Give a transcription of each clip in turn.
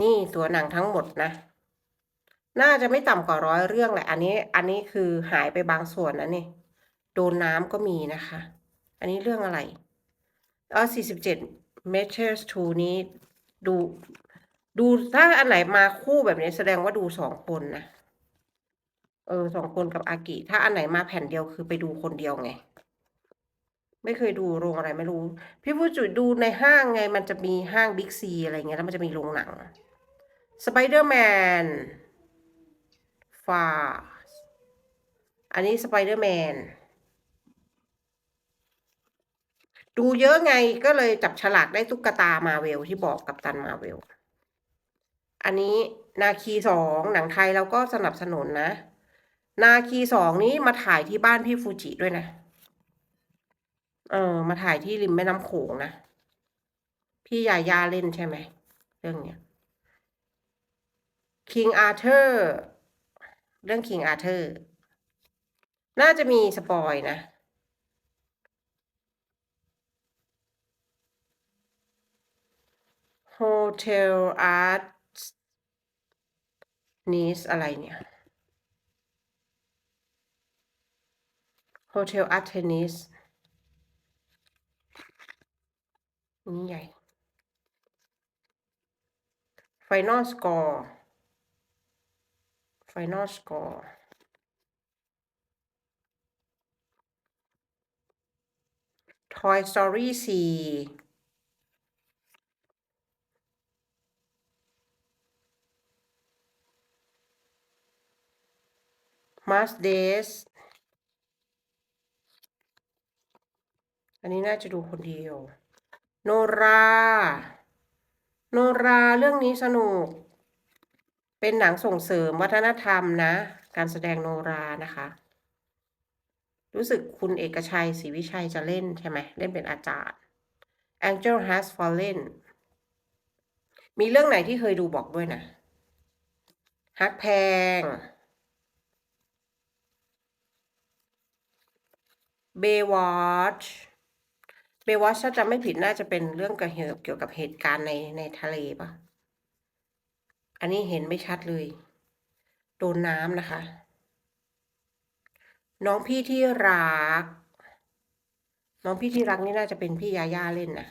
นี่ตัวหนังทั้งหมดนะ น่าจะไม่ต่ำกว่าร้อยเรื่องแหละ อันนี้ อันนี้คือหายไปบางส่วนนะนี่ โดนน้ำก็มีนะคะ อันนี้เรื่องอะไรเออสี่สิบเจ็ด meters to นี้ดูดูถ้าอันไหนมาคู่แบบนี้แสดงว่าดูสองคนนะ เออสองคนกับอากิ ถ้าอันไหนมาแผ่นเดียวคือไปดูคนเดียวไง ไม่เคยดูโรงอะไรไม่รู้ พี่ผู้จุดดูในห้างไงมันจะมีห้างบิ๊กซีอะไรเงี้ยแล้วมันจะมีโรงหนังสไปเดอร์แมนฟาอันนี้สไปเดอร์แมนดูเยอะไงก็เลยจับฉลากได้ตุ๊กตามาเวลที่บอกกับตันมาเวล อันนี้นาคีสองหนังไทยเราก็สนับสนุนนะ นาคีสองนี้มาถ่ายที่บ้านพี่ฟูจิด้วยนะ เออ มาถ่ายที่ริมแม่น้ำโขงนะ พี่ยาย่าเล่นใช่ไหม เรื่องเนี้ย King Arthur เรื่อง King Arthur น่าจะมีสปอยนะ Hotel Art Nice อะไรเนี่ย Hotel Art Tennis นี่ใหญ่ Final Score Final Score Toy Story 4 Mars Days อันนี้น่าจะดูคนเดียว โนรา โนราเรื่องนี้สนุก เป็นหนังส่งเสริมวัฒนธรรมนะ การแสดงโนรานะคะ รู้สึกคุณเอกชัยศรีวิชัยจะเล่นใช่ไหม เล่นเป็นอาจารย์ Angel Has Fallen มีเรื่องไหนที่เคยดูบอกด้วยนะ ฮักแพง Baywatch Baywatch ถ้าจำไม่ผิดน่าจะเป็นเรื่องเกี่ยวเกี่ยวกับเหตุการณ์ในในทะเลปะอันนี้เห็นไม่ชัดเลย โดนน้ำนะคะ น้องพี่ที่รัก น้องพี่ที่รักนี่น่าจะเป็นพี่ยาย่าเล่นนะ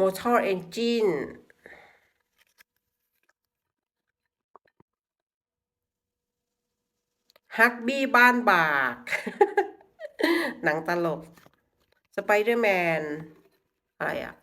Motor Engine ฮักบี้บ้านบาก หนังตลกสไปเดอร์แมนอะไรอะ